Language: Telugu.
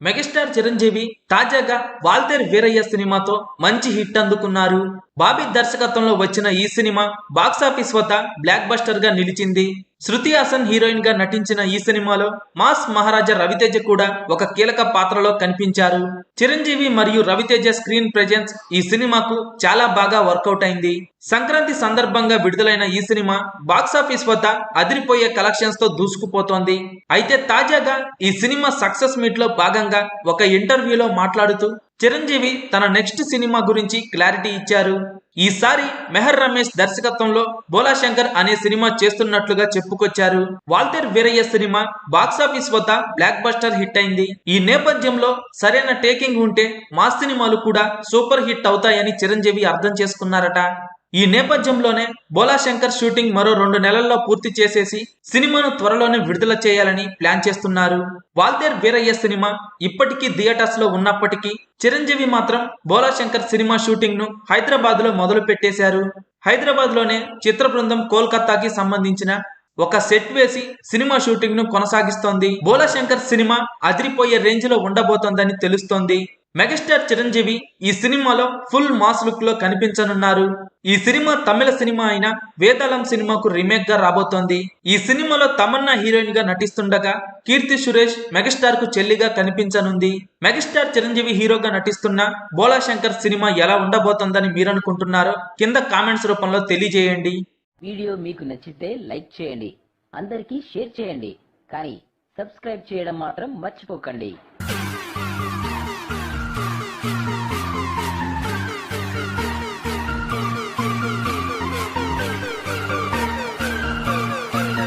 మెగాస్టార్ చిరంజీవి తాజాగా వాల్తేర్ వీరయ్య సినిమాతో మంచి హిట్ అందుకున్నారు. బాబీ దర్శకత్వంలో వచ్చిన ఈ సినిమా బాక్సాఫీస్ వద్ద బ్లాక్ బస్టర్గా నిలిచింది. శృతి హాసన్ హీరోయిన్గా నటించిన ఈ సినిమాలో మాస్ మహారాజా రవితేజ కూడా ఒక కీలక పాత్రలో కనిపించారు. చిరంజీవి మరియు రవితేజ స్క్రీన్ ప్రెజెన్స్ ఈ సినిమాకు చాలా బాగా వర్కౌట్ అయింది. సంక్రాంతి సందర్భంగా విడుదలైన ఈ సినిమా బాక్సాఫీస్ వద్ద అదిరిపోయే కలెక్షన్స్తో దూసుకుపోతోంది. అయితే తాజాగా ఈ సినిమా సక్సెస్ మీట్లో భాగంగా ఒక ఇంటర్వ్యూలో మాట్లాడుతూ చిరంజీవి తన నెక్స్ట్ సినిమా గురించి క్లారిటీ ఇచ్చారు. ఈసారి మెహర్ రమేష్ దర్శకత్వంలో బోలాశంకర్ అనే సినిమా చేస్తున్నట్లుగా చెప్పుకొచ్చారు. వాల్టర్ వీరయ్య సినిమా బాక్సాఫీస్ వద్ద బ్లాక్ బస్టర్ హిట్ అయింది. ఈ నేపథ్యంలో సరైన టేకింగ్ ఉంటే మా సినిమాలు కూడా సూపర్ హిట్ అవుతాయని చిరంజీవి అర్థం చేసుకున్నారట. ఈ నేపథ్యంలోనే బోలాశంకర్ షూటింగ్ మరో రెండు నెలల్లో పూర్తి చేసేసి సినిమాను త్వరలోనే విడుదల చేయాలని ప్లాన్ చేస్తున్నారు. వాల్తేర్ వీరయ్య సినిమా ఇప్పటికీ థియేటర్స్లో ఉన్నప్పటికీ చిరంజీవి మాత్రం బోలాశంకర్ సినిమా షూటింగ్ను హైదరాబాద్లో మొదలు పెట్టేశారు హైదరాబాద్లోనే చిత్ర బృందం కోల్కతాకి సంబంధించిన ఒక సెట్ వేసి సినిమా షూటింగ్ను కొనసాగిస్తోంది. బోలాశంకర్ సినిమా అదిరిపోయే రేంజ్లో ఉండబోతోందని తెలుస్తోంది. మెగాస్టార్ చిరంజీవి ఈ సినిమాలో ఫుల్ మాస్ లుక్లో కనిపించనున్నారు. ఈ సినిమా తమిళ సినిమా అయిన వేదాళం సినిమాకు రీమేక్గా రాబోతోంది. ఈ సినిమాలో తమన్నా హీరోయిన్గా నటిస్తుండగా కీర్తి సురేష్ మెగాస్టార్కు చెల్లిగా కనిపించనుంది. మెగాస్టార్ చిరంజీవి హీరోగా నటిస్తున్న బోలాశంకర్ సినిమా ఎలా ఉండబోతోందని మీరనుకుంటున్నారో కింద కామెంట్స్ రూపంలో తెలియజేయండి. వీడియో మీకు నచ్చితే లైక్ చేయండి. అందరికీ షేర్ చేయండి. కానీ సబ్స్క్రైబ్ చేయడం మాత్రం మర్చిపోకండి.